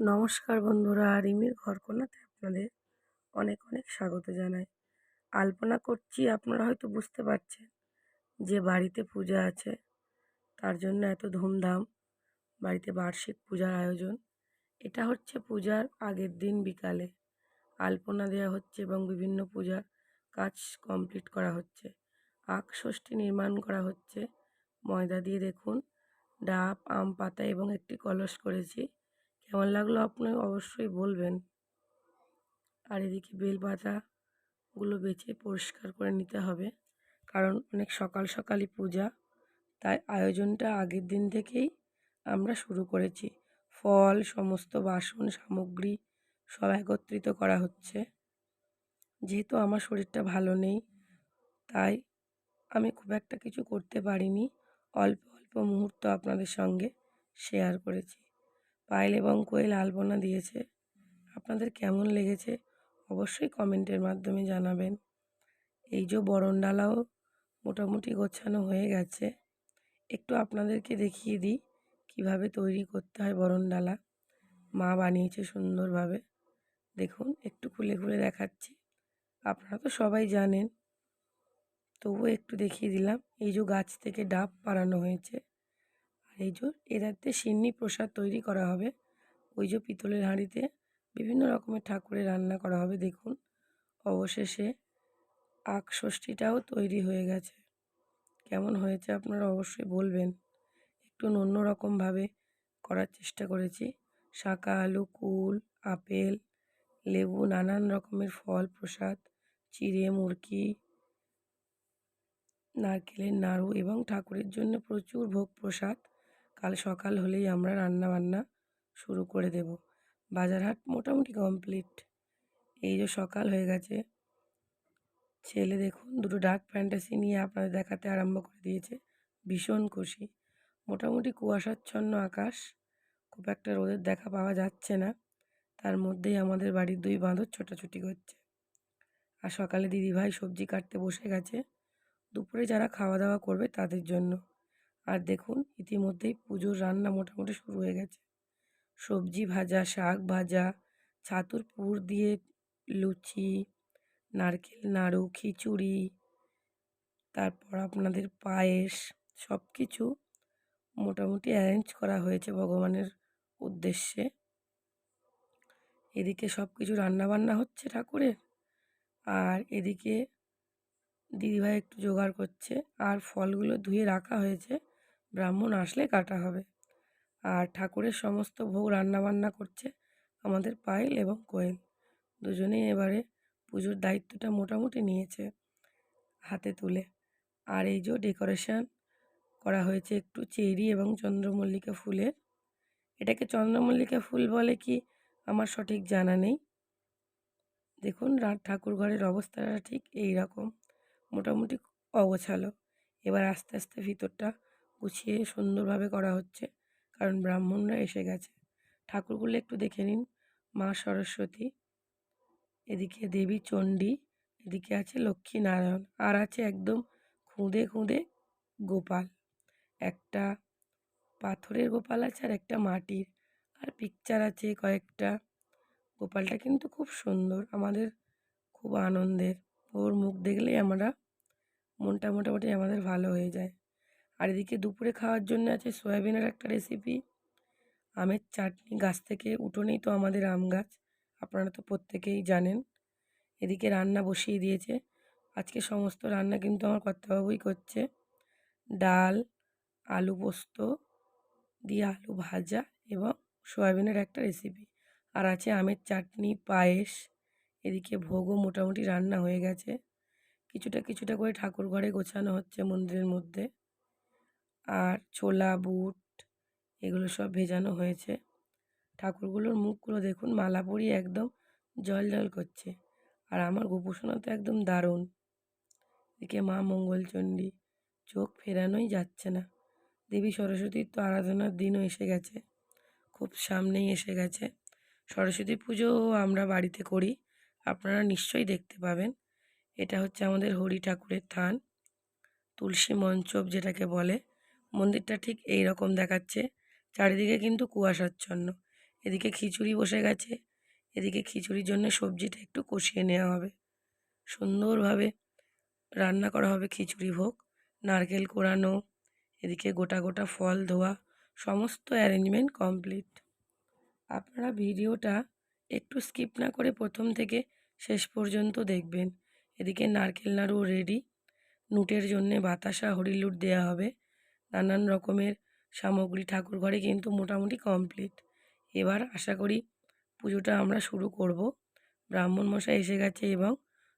নমস্কার বন্ধুরা, রিমির ঘরকোনাতে আপনাদের অনেক অনেক স্বাগত জানাই। আলপনা করছি, আপনারা হয়তো বুঝতে পারছেন যে বাড়িতে পূজা আছে, তার জন্য এত ধুমধাম। বাড়িতে বার্ষিক পূজার আয়োজন, এটা হচ্ছে পূজার আগের দিন বিকালে। আলপনা দেওয়া হচ্ছে এবং বিভিন্ন পূজার কাজ কমপ্লিট করা হচ্ছে। আখ ষষ্ঠী নির্মাণ করা হচ্ছে। ময়দা দিয়ে দেখুন, ডাব, আম, পাতা এবং একটি কলস করেছি। কেমন লাগল আপনি অবশ্যই বলবেন। আর এদিকে বেল বেলপাতাগুলো বেছে পরিষ্কার করে নিতে হবে। কারণ অনেক সকাল সকালই পূজা। তাই আয়োজনটা আগের দিন থেকেই আমরা শুরু করেছি। ফল, সমস্ত বাসন, সামগ্রী সব একত্রিত করা হচ্ছে। যেহেতু আমার শরীরটা ভালো নেই, তাই আমি খুব একটা কিছু করতে পারিনি। অল্প অল্প মুহূর্ত আপনাদের সঙ্গে শেয়ার করেছি। পায়েল এবং কোয়েল আলপনা দিয়েছে। আপনাদের কেমন লেগেছে অবশ্যই কমেন্টের মাধ্যমে জানাবেন। এই যে বরণডালাও মোটামুটি গোছানো হয়ে গেছে। একটু আপনাদেরকে দেখিয়ে দিই কীভাবে তৈরি করতে হয় বরণডালা। মা বানিয়েছে সুন্দরভাবে। দেখুন, একটু খুলে খুলে দেখাচ্ছি। আপনারা তো সবাই জানেন। তবুও একটু দেখিয়ে দিলাম। এই যে গাছ থেকে ডাব পাড়ানো হয়েছে। এই যে এটাতে সিন্নি প্রসাদ তৈরি করা হবে। ওই যে, পিতলের হাঁড়িতে বিভিন্ন রকমের ঠাকুরের রান্না করা হবে, দেখুন। অবশেষে আখ ষষ্ঠীটাও তৈরি হয়ে গেছে। কেমন হয়েছে আপনারা অবশ্যই বলবেন। একটু অন্য রকমভাবে করার চেষ্টা করেছি। শাঁকা আলু, কুল, আপেল, লেবু, নানান রকমের ফল, প্রসাদ, চিড়ে, মুরকি, নারকেলের নাড়ু এবং ঠাকুরের জন্য প্রচুর ভোগ প্রসাদ কাল সকাল হলেই আমরা রান্না বান্না শুরু করে দেব। বাজার হাট মোটামুটি কমপ্লিট এই যে সকাল হয়ে গেছে। ছেলে দেখুন, দুটো ডার্ক ফ্যান্টাসি নিয়ে আপনাদের দেখাতে আরম্ভ করে দিয়েছে। ভীষণ খুশি। মোটামুটি কুয়াশাচ্ছন্ন আকাশ। খুব একটা রোদের দেখা পাওয়া যাচ্ছে না। তার মধ্যেই আমাদের বাড়ির দুই বাঁদর ছোটাছুটি করছে। আর সকালে দিদিভাই সবজি কাটতে বসে গেছে। দুপুরে যারা খাওয়া দাওয়া করবে তাদের জন্য। আর দেখুন, ইতিমধ্যেই পুজোর রান্না মোটামুটি শুরু হয়ে গেছে। সবজি ভাজা, শাক ভাজা, ছাতুর পুর দিয়ে লুচি, নারকেল, নাড়ু, খিচুড়ি, তারপর আপনাদের পায়েস সব কিছু মোটামুটি অ্যারেঞ্জ করা হয়েছে ভগবানের উদ্দেশ্যে। এদিকে সব কিছু রান্নাবান্না হচ্ছে ঠাকুরের। আর এদিকে দিদিভাই একটু জোগাড় করছে। আর ফলগুলো ধুয়ে রাখা হয়েছে। ব্রাহ্মণ আসলে কাটা হবে। আর ঠাকুরের সমস্ত ভোগ রান্নাবান্না করছে আমাদের পায়েল এবং কোয়েল। দুজনেই এবারে পুজোর দায়িত্বটা মোটামুটি নিয়েছে হাতে তুলে। আর এই যে ডেকোরেশন করা হয়েছে একটু চেরি এবং চন্দ্রমল্লিকা ফুলের, এটাকে চন্দ্রমল্লিকা ফুল বলে কি আমার সঠিক জানা নেই। দেখুন ঠাকুর ঘরের অবস্থাটা ঠিক এই রকম। মোটামুটি অগোছালো। এবার আস্তে আস্তে ভিতরটা গুছিয়ে সুন্দরভাবে করা হচ্ছে। কারণ ব্রাহ্মণরা এসে গেছে। ঠাকুরগুলো একটু দেখে নিন। মা সরস্বতী, এদিকে দেবী চণ্ডী, এদিকে আছে লক্ষ্মী নারায়ণ, আর আছে একদম খুঁদে খুঁদে গোপাল। একটা পাথরের গোপাল আছে আর একটা মাটির। আর পিকচার আছে কয়েকটা। গোপালটা কিন্তু খুব সুন্দর, আমাদের খুব আনন্দের। ওর মুখ দেখলেই আমরা মনটা মোটামুটি আমাদের ভালো হয়ে যায়। আর এদিকে দুপুরে খাওয়ার জন্য আছে সয়াবিনের একটা রেসিপি আমের চাটনি, গাছ থেকে উঠোনেই তো আমাদের আম গাছ, আপনারা তো প্রত্যেকেই জানেন। এদিকে রান্না বসিয়ে দিয়েছে। আজকে সমস্ত রান্না কিন্তু আমার কর্তাবাবুই করছে। ডাল, আলু পোস্ত দিয়ে আলু ভাজা এবং সয়াবিনের একটা রেসিপি আর আছে আমের চাটনি, পায়েস, এদিকে ভোগও মোটামুটি রান্না হয়ে গেছে। কিছুটা কিছুটা করে ঠাকুর ঘরে গোছানো হচ্ছে মন্দিরের মধ্যে। আর ছোলা, বুট এগুলো সব ভেজানো হয়েছে। ঠাকুরগুলোর মুখগুলো দেখুন, মালা পরিয়ে একদম জল জল করছে। আর আমার গোপোষণা তো একদম দারুণ। এদিকে মা মঙ্গলচণ্ডী, চোখ ফেরানোই যাচ্ছে না। দেবী সরস্বতীর তো আরাধনার দিনও এসে গেছে। খুব সামনেই এসে গেছে। সরস্বতী পুজো আমরা বাড়িতে করি, আপনারা নিশ্চয়ই দেখতে পাবেন। এটা হচ্ছে আমাদের হরি ঠাকুরের থান। তুলসী মঞ্চপ যেটাকে বলে। মন্দিরটা ঠিক এই রকম দেখাচ্ছে। চারিদিকে কিন্তু কুয়াশাচ্ছন্ন। এদিকে খিচুড়ি বসে গেছে। এদিকে খিচুড়ির জন্য সবজিটা একটু কষিয়ে নেওয়া হবে। সুন্দরভাবে রান্না করা হবে খিচুড়ি ভোগ, নারকেল কোড়ানো এদিকে গোটা গোটা ফল ধোয়া, সমস্ত অ্যারেঞ্জমেন্ট কমপ্লিট। আপনারা ভিডিওটা একটু স্কিপ না করে প্রথম থেকে শেষ পর্যন্ত দেখবেন। এদিকে নারকেল নাড়ু রেডি নুটের জন্যে বাতাসা হরিলুট দেওয়া হবে। নানান রকমের সামগ্রী ঠাকুর ঘরে কিন্তু মোটামুটি কমপ্লিট এবার আশা করি পুজোটা আমরা শুরু করব। ব্রাহ্মণ মশাই এসে গেছে এবং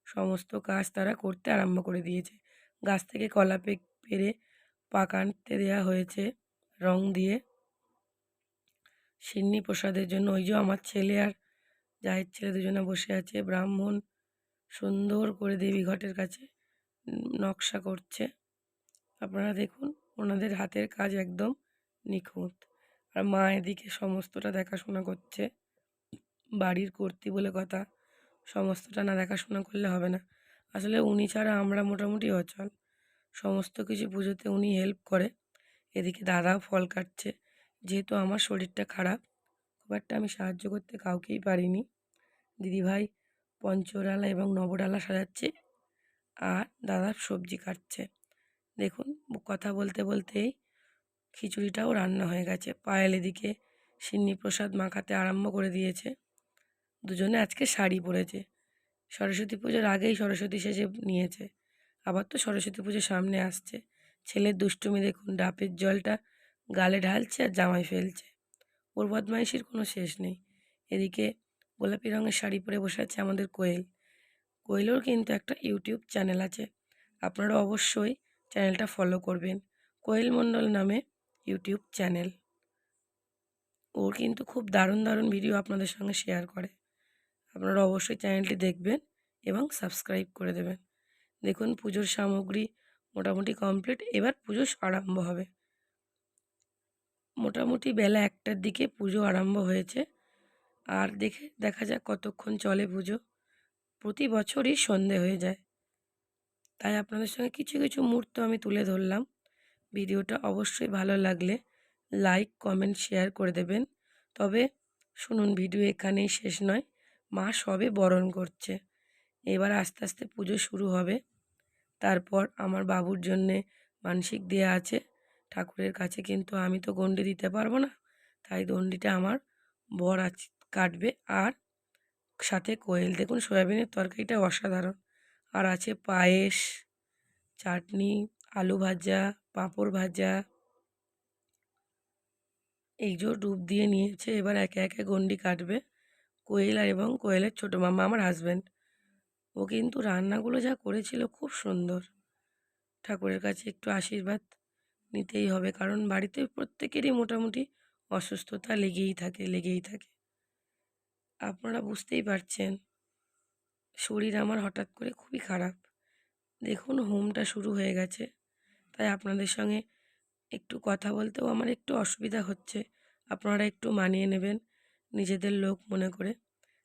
সমস্ত কাজ তারা করতে আরম্ভ করে দিয়েছে। গাছ থেকে কলা পেরে পাক আনতে দেওয়া হয়েছে রং দিয়ে। সিন্নি প্রসাদের জন্য ওই যে আমার ছেলে আর জায়ের ছেলে দুজনে বসে আছে। ব্রাহ্মণ সুন্দর করে দেবী ঘটের কাছে নকশা করছে। আপনারা দেখুন। ওনাদের হাতের কাজ একদম নিখুঁত। আর মা এদিকে সমস্তটা দেখাশোনা করছে। বাড়ির কর্তি বলে কথা, সমস্তটা না দেখাশোনা করলে হবে না। আসলে উনি ছাড়া আমরা মোটামুটি অচল। সমস্ত কিছু পুজোতে উনি হেল্প করে। এদিকে দাদাও ফল কাটছে। যেহেতু আমার শরীরটা খারাপ, খুব একটা আমি সাহায্য করতে কাউকেই পারিনি। দিদিভাই পঞ্চডালা এবং নবডালা সাজাচ্ছে। আর দাদা সবজি কাটছে। দেখুন, কথা বলতে বলতেই খিচুড়িটাও রান্না হয়ে গেছে। পায়েল এদিকে সিন্নি প্রসাদ মাখাতে আরম্ভ করে দিয়েছে। দুজনে আজকে শাড়ি পরেছে। সরস্বতী পুজোর আগেই সরস্বতী সেজে নিয়েছে। আবার তো সরস্বতী পুজো সামনে আসছে। ছেলের দুষ্টুমি দেখুন ডাবের জলটা গালে ঢালছে আর জামাই ফেলছে। ওর বদমাইশির কোনো শেষ নেই। এদিকে গোলাপি রঙের শাড়ি পরে বসে আছে আমাদের কোয়েল। কোয়েলের কিন্তু একটা ইউটিউব চ্যানেল আছে। আপনারা অবশ্যই চ্যানেলটা ফলো করবেন। কোয়েল মণ্ডল নামে ইউটিউব চ্যানেল। ওর কিন্তু খুব দারুণ দারুণ ভিডিও আপনাদের সঙ্গে শেয়ার করে। আপনারা অবশ্যই চ্যানেলটি দেখবেন এবং সাবস্ক্রাইব করে দেবেন। দেখুন, পুজোর সামগ্রী মোটামুটি কমপ্লিট। এবার পুজো আরম্ভ হবে। মোটামুটি বেলা একটার দিকে পুজো আরম্ভ হয়েছে। আর দেখে দেখা যাক কতক্ষণ চলে পুজো। প্রতি বছরই সন্ধে হয়ে যায়। তাই আপনাদের সঙ্গে কিছু কিছু মুহূর্ত আমি তুলে ধরলাম। ভিডিওটা অবশ্যই ভালো লাগলে লাইক, কমেন্ট, শেয়ার করে দেবেন। তবে শুনুন, ভিডিও এখানেই শেষ নয়, মা সবে বরণ করছে। এবার আস্তে আস্তে পুজো শুরু হবে। তারপর আমার বাবুর জন্যে মানসিক দেয়া আছে। ঠাকুরের কাছে কিন্তু আমি তো গণ্ডি দিতে পারব না, তাই দণ্ডিটা আমার বর কাটবে। আর সাথে কোয়েল, দেখুন, সয়াবিনের তরকারিটা অসাধারণ। আর আছে পায়েস, চাটনি, আলু ভাজা, পাঁপড় ভাজা। এই যে ডুব দিয়ে নিয়েছে, এবার একে একে গন্ডি কাটবে। কোয়েল আর এবং কোয়েলের ছোটো মামা আমার হাজব্যান্ড ও কিন্তু রান্নাগুলো যা করেছিল খুব সুন্দর। ঠাকুরের কাছে একটু আশীর্বাদ নিতেই হবে, কারণ বাড়িতে প্রত্যেকেরই মোটামুটি অসুস্থতা লেগেই থাকে লেগেই থাকে। আপনারা বুঝতেই পারছেন। শরীর আমার হঠাৎ করে খুবই খারাপ। দেখুন, হোমটা শুরু হয়ে গেছে। তাই আপনাদের সঙ্গে একটু কথা বলতেও আমার একটু অসুবিধা হচ্ছে। আপনারা একটু মানিয়ে নেবেন, নিজেদের লোক মনে করে।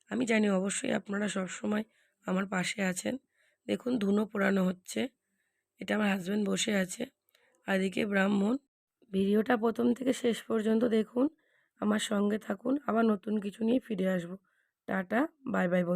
আমি জানি অবশ্যই আপনারা সবসময় আমার পাশে আছেন। দেখুন, ধুনো পোড়ানো হচ্ছে। এটা আমার হাজব্যান্ড বসে আছে। আর এদিকে ব্রাহ্মণ, ভিডিওটা প্রথম থেকে শেষ পর্যন্ত দেখুন। আমার সঙ্গে থাকুন। আবার নতুন কিছু নিয়ে ফিরে আসব। টাটা, বাই বাই বন্ধু।